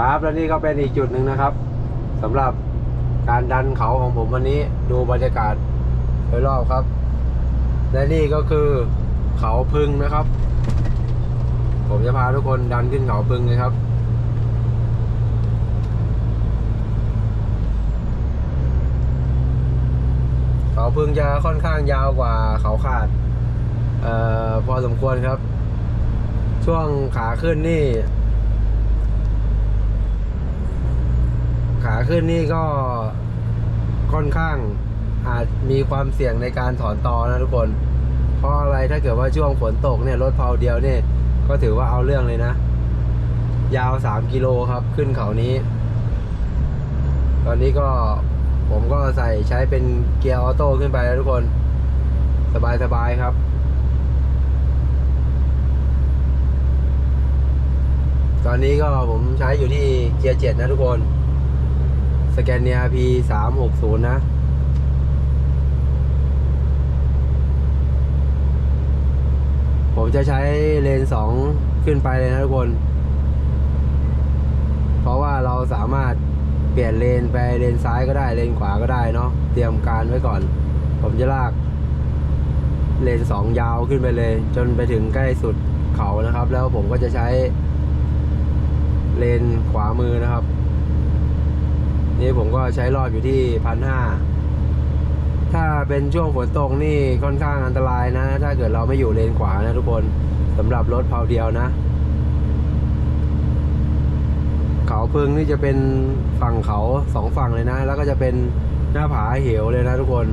ครับและนี่ก็เป็นอีกจุดหนึ่งนะครับสำหรับการดันเขาของผมวันนี้ดูบรรยากาศโดยรอบครับ และนี่ก็คือเขาพึงนะครับ ผมจะพาทุกคนดันขึ้นเขาพึงเลยครับเขาพึงจะค่อนข้างยาวกว่าเขาขาดออพอสมควรครับ ช่วงขาขึ้นนี่ ขาขึ้นนี่ก็ค่อนข้างอาจมีความเสี่ยงในการถอนตอนะทุกคน เพราะอะไรถ้าเกิดว่าช่วงฝนตกเนี่ยรถเพาเดียวเนี่ยก็ถือว่าเอาเรื่องเลยนะ ยาว 3 กิโลครับขึ้นเขานี้ ตอนนี้ก็ผมก็ใส่ใช้เป็นเกียร์ออโต้ขึ้นไปแล้วทุกคน สบาย ๆ ครับ ตอนนี้ก็ผมใช้อยู่ที่เกียร์เจ็ดนะทุกคน สแกนเนีย P สามหกศูนย์นะ ผมจะใช้เลนสองขึ้นไปเลยนะทุกคน เพราะว่าเราสามารถเปลี่ยนเลนไปเลนซ้ายก็ได้เลนขวาก็ได้เนาะเตรียมการไว้ก่อน ผมจะลาก เลนสองยาวขึ้นไปเลย จนไปถึงใกล้สุดเขานะครับ แล้วผมก็จะใช้ เลนขวามือนะครับ นี่ผมก็ใช้รอบอยู่ที่พันห้าถ้าเป็นช่วงฝนตกนี่ค่อนข้างอันตรายนะ ถ้าเกิดเราไม่อยู่เลนขวานะทุกคนสำหรับรถเพาเดียวนะ เขาพึงนี่จะเป็นฝั่งเขาสองฝั่งเลยนะ แล้วก็จะเป็นหน้าผาเหวเลยนะทุกคน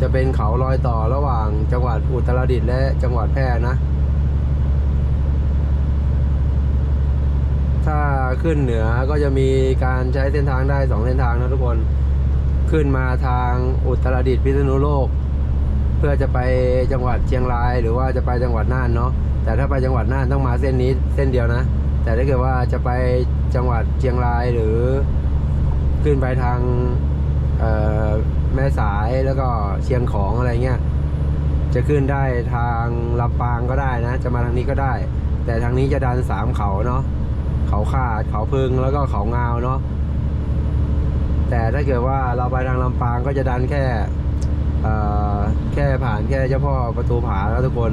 จะเป็นเขาลอยต่อระหว่างจังหวัดอุตรดิตถ์และจังหวัดแพร่นะ ถ้าขึ้นเหนือก็จะมีการใช้เส้นทางได้สองเส้นทางนะทุกคน ขึ้นมาทางอุตรดิตถ์พิษณุโลก เพื่อจะไปจังหวัดเชียงราย หรือว่าจะไปจังหวัดน่านเนาะ แต่ถ้าไปจังหวัดน่านต้องมาเส้นนี้เส้นเดียวนะ แต่ถ้าเกิดว่าจะไปจังหวัดเชียงรายหรือขึ้นไปทางแม่สายแล้วก็เชียงของอะไรเงี้ย จะขึ้นได้ทางลำปางก็ได้นะ จะมาทางนี้ก็ได้ แต่ทางนี้จะดันสามเขาเนาะ เขาขาดเขาพึงแล้วก็เขางาวเนาะแต่ถ้าเกิดว่าเราไปทางลำปางก็จะดันแค่แค่ผ่านแค่เจ้าพ่อประตูผาแล้วทุกคน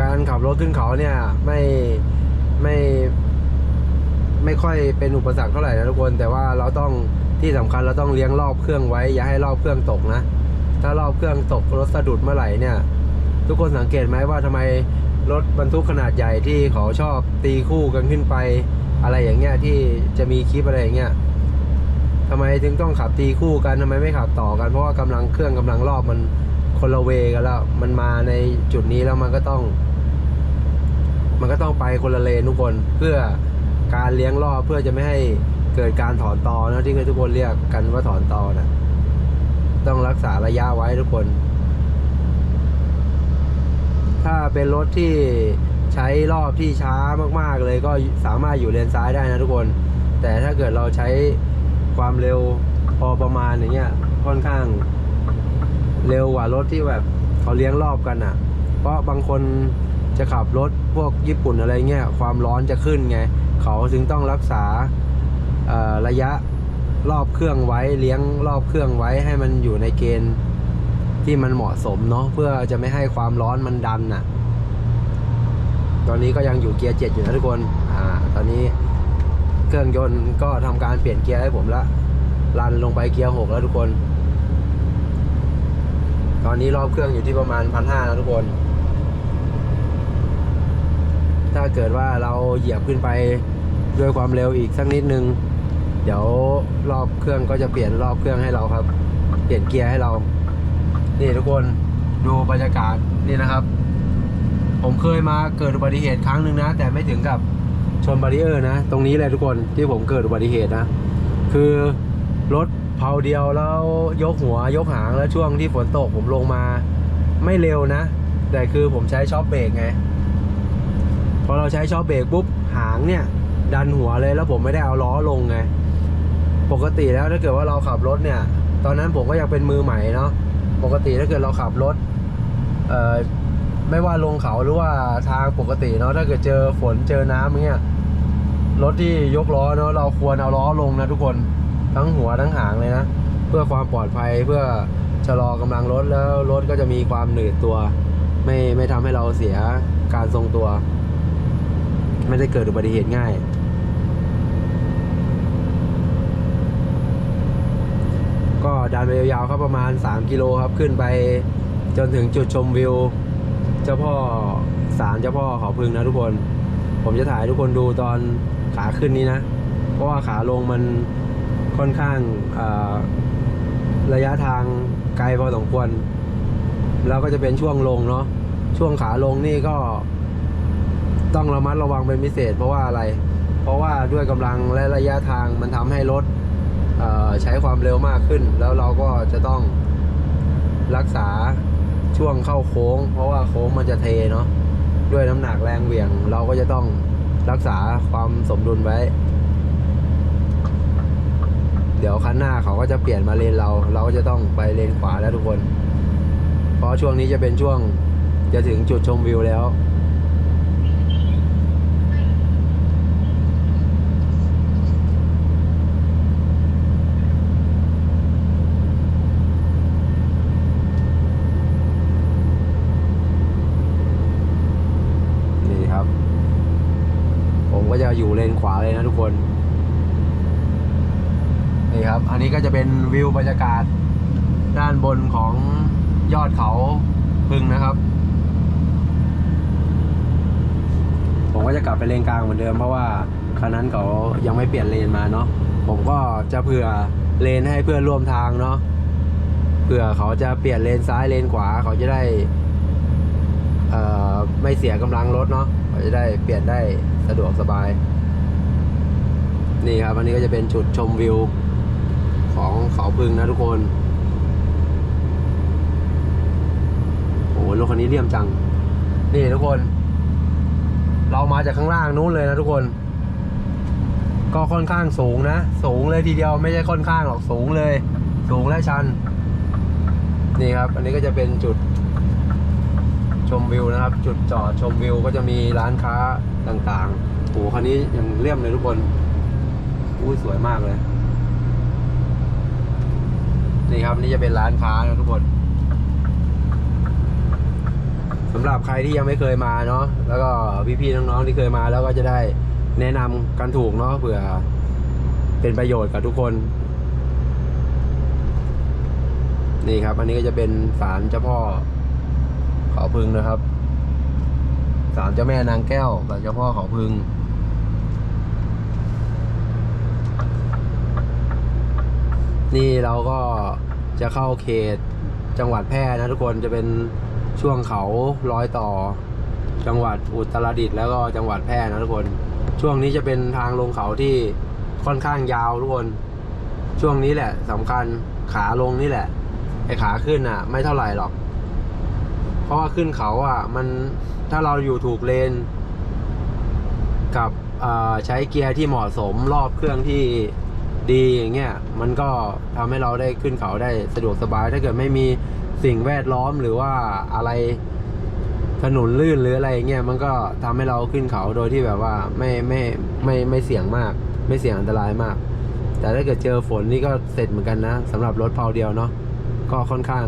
การขับรถขึ้นเขาเนี่ยไม่ไม่ไม่ค่อยเป็นอุปสรรคเท่าไหร่นะทุกคน แต่ว่าเราต้อง ที่สำคัญเราต้องเลี้ยงรอบเครื่องไว้ อย่าให้รอบเครื่องตกนะ ถ้ารอบเครื่องตกรถสะดุดเมื่อไหร่เนี่ย ทุกคนสังเกตไหมว่าทำไมรถบรรทุกขนาดใหญ่ที่เขาชอบตีคู่กันขึ้นไปอะไรอย่างเงี้ยที่จะมีคลิปอะไรอย่างเงี้ยทำไมถึงต้องขับตีคู่กันทำไมไม่ขับต่อกัน เพราะว่ากำลังเครื่องกำลังรอบมันคนละเวกันแล้ว มันมาในจุดนี้แล้วมันก็ต้อง มันก็ต้องไปคนละเลนทุกคนเพื่อการเลี้ยงรอบเพื่อจะไม่ให้ เกิดการถอนตอนะที่ทุกคนเรียกกันว่าถอนตอนะต้องรักษาระยะไว้ทุกคน ถ้าเป็นรถที่ใช้รอบที่ช้ามากๆเลยก็สามารถอยู่เลนซ้ายได้นะทุกคน แต่ถ้าเกิดเราใช้ความเร็วพอประมาณอย่างเงี้ยค่อนข้างเร็วกว่ารถที่แบบเขาเลี้ยงรอบกันอะ เพราะบางคนจะขับรถพวกญี่ปุ่นอะไรเงี้ยความร้อนจะขึ้นไง เขาจึงต้องรักษา ระยะรอบเครื่องไว้เลี้ยงรอบเครื่องไว้ให้มันอยู่ในเกณฑ์ที่มันเหมาะสมเนาะเพื่อจะไม่ให้ความร้อนมันดันน่ะ ตอนนี้ก็ยังอยู่เกียร์เจ็ดอยู่นะทุกคนอ่าตอนนี้เครื่องยนต์ก็ทำการเปลี่ยนเกียร์ให้ผมละรันลงไปเกียร์หกแล้วทุกคน ตอนนี้รอบเครื่องอยู่ที่ประมาณพันห้านะทุกคน ถ้าเกิดว่าเราเหยียบขึ้นไปด้วยความเร็วอีกสักนิดนึง เดี๋ยวรอบเครื่องก็จะเปลี่ยนรอบเครื่องให้เราครับ เปลี่ยนเกียร์ให้เรา นี่ทุกคนดูบรรยากาศนี่นะครับ ผมเคยมาเกิดอุบัติเหตุครั้งหนึ่งนะ แต่ไม่ถึงกับชนบารีเออร์นะ ตรงนี้เลยทุกคนที่ผมเกิดอุบัติเหตุนะ คือรถเพาเดียวแล้วยกหัวยกหางแล้วช่วงที่ฝนตกผมลงมาไม่เร็วนะ แต่คือผมใช้ช็อปเบรกไงพอเราใช้ช็อปเบรกปุ๊บหางเนี่ย ดันหัวเลยแล้วผมไม่ได้เอาล้อลงไง ปกติแล้วถ้าเกิดว่าเราขับรถเนี่ย ตอนนั้นผมก็ยังเป็นมือใหม่เนาะปกติถ้าเกิดเราขับรถเอ่อไม่ว่าลงเขาหรือว่าทางปกติเนาะถ้าเกิดเจอฝนเจอน้ำอย่าเงี้ยรถที่ยกล้อเนาะเราควรเอาล้อลงนะทุกคนทั้งหัวทั้งหางเลยนะ เพื่อความปลอดภัยเพื่อชะลอกำลังรถแล้วรถก็จะมีความหนืดตัว ไม่ไม่ทำให้เราเสียการทรงตัว ไม่ได้เกิดอุบัติเหตุง่าย ก็ ดันไปยาวๆครับประมาณ 3 กิโลครับขึ้นไปจนถึงจุดชมวิว เจ้าพ่อศาลเจ้าพ่อเขาพึงนะทุกคน ผมจะถ่ายทุกคนดูตอนขาขึ้นนี้นะ เพราะว่าขาลงมันค่อนข้างาระยะทางไกลพอสมควร แล้วก็จะเป็นช่วงลงเนาะช่วงขาลงนี่ก็ต้องระมัดระวังเป็นพิเศษ เพราะว่าอะไร เพราะว่าด้วยกำลังและระยะทางมันทำให้รถ ใช้ความเร็วมากขึ้น แล้วเราก็จะต้องรักษาช่วงเข้าโค้ง เพราะว่าโค้งมันจะเทเนาะด้วยน้ำหนักแรงเหวี่ยง เราก็จะต้องรักษาความสมดุลไว้ เดี๋ยวคันหน้าเขาก็จะเปลี่ยนมาเลนเรา เราก็จะต้องไปเลนขวาแล้วทุกคน เพราะช่วงนี้จะเป็นช่วงจะถึงจุดชมวิวแล้ว นี่ครับ ผมก็จะอยู่เลนข วาเลยนะทุกคน นี่ครับ อันนี้ก็จะเป็นวิวบรรยากาศ ด้านบนของยอดเขาพึ่งนะครับ ผมก็จะกลับไปเลนกลางเหมือนเดิมเพราะว่าคันนั้นเขายังไม่เปลี่ยนเลนมาเนาะผมก็จะเผื่อเลนให้เพื่อนร่วมทางเนาะเผื่อเขาจะเปลี่ยนเลนซ้ายเลนขวาเขาจะได้เอ่อไม่เสียกำลังรถเนาะเขาจะได้เปลี่ยนได้สะดวกสบาย นี่ครับ อันนี้ก็จะเป็นจุดชมวิว ของเขาพึงนะทุกคนโอ้โหรถคันนี้เลี่ยมจัง นี่ทุกคน เรามาจากข้างล่างนู้นเลยนะทุกคน ก็ค่อนข้างสูงนะ สูงเลยทีเดียวไม่ใช่ค่อนข้างหรอกสูงเลย สูงและชัน นี่ครับ อันนี้ก็จะเป็นจุดชมวิวนะครับ จุดจอดชมวิวก็จะมีร้านค้าต่างๆโอ้โหคันนี้ยังเลี่ยมเลยทุกคน อุ้สวยมากเลย นี่ครับนี่จะเป็นร้านค้านะทุกคนสำหรับใครที่ยังไม่เคยมาเนาะแล้วก็พี่ๆน้องๆที่เคยมาแล้วก็จะได้แนะนำกันถูกเนาะเผื่อเป็นประโยชน์กับทุกคน นี่ครับ อันนี้ก็จะเป็นศาลเจ้าพ่อเขาพึงนะครับศาลเจ้าแม่นางแก้วกับเจ้าพ่อเขาพึง นี่เราก็จะเข้าเขตจังหวัดแพร่นะทุกคนจะเป็นช่วงเขารอยต่อ จังหวัดอุตรดิตถ์แล้วก็จังหวัดแพร่นะทุกคน ช่วงนี้จะเป็นทางลงเขาที่ค่อนข้างยาวทุกคน ช่วงนี้แหละสำคัญขาลงนี่แหละไอขาขึ้นอะ ไม่เท่าไหร่หรอก เพราะว่าขึ้นเขาอะ มันถ้าเราอยู่ถูกเลน กับอ่าใช้เกียร์ที่เหมาะสมรอบเครื่องที่ ดีอย่างเงี้ยมันก็ทำให้เราได้ขึ้นเขาได้สะดวกสบาย ถ้าเกิดไม่มีสิ่งแวดล้อมหรือว่าอะไรถนนลื่นหรืออะไรเงี้ยมันก็ทำให้เราขึ้นเขาโดยที่แบบว่าไม่ไม่ไม่ไม่เสี่ยงมาก ไม่เสี่ยงอันตรายมาก แต่ถ้าเกิดเจอฝนนี่ก็เสร็จเหมือนกันนะสำหรับรถเพาเดียวเนาะก็ค่อนข้าง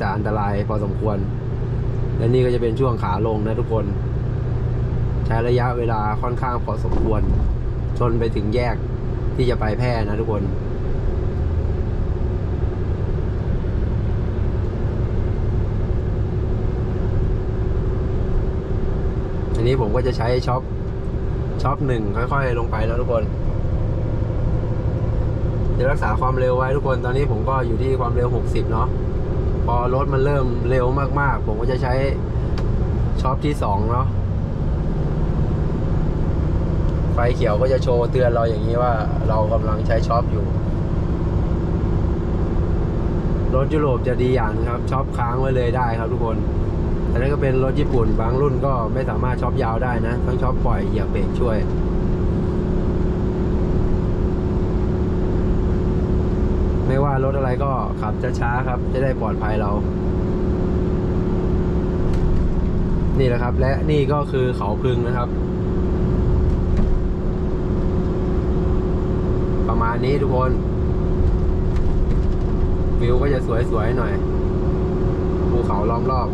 จะอันตรายพอสมควร และนี่ก็จะเป็นช่วงขาลงนะทุกคน ใช้ระยะเวลาค่อนข้างพอสมควร จนไปถึงแยก ที่จะไปแพร่นะทุกคน อันนี้ผมก็จะใช้ช็อปช็อปหนึ่งค่อยๆ ลงไปแล้วทุกคน จะรักษาความเร็วไว้ทุกคน ตอนนี้ผมก็อยู่ที่ความเร็ว 60 เนาะ พอรถมันเริ่มเร็วมากๆ ผมก็จะใช้ช็อปที่สองเนาะ ไฟเขียวก็จะโชว์เตือนเราอย่างนี้ว่าเรากำลังใช้ช็อปอยู่ รถยุโรปจะดีอย่างครับช็อปค้างไว้เลยได้ครับทุกคนแต่นั้นก็เป็นรถญี่ปุ่นบางรุ่นก็ไม่สามารถช็อปยาวได้นะต้องช็อปปล่อยเหยียบเบรกช่วยไม่ว่ารถอะไรก็ขับจะช้าครับ จะได้ปลอดภัยเรา นี่แหละครับ และนี่ก็คือเขาพึงนะครับ ประมาณนี้ทุกคนวิวก็จะสวยๆหน่อยภูเขาล้อมรอบ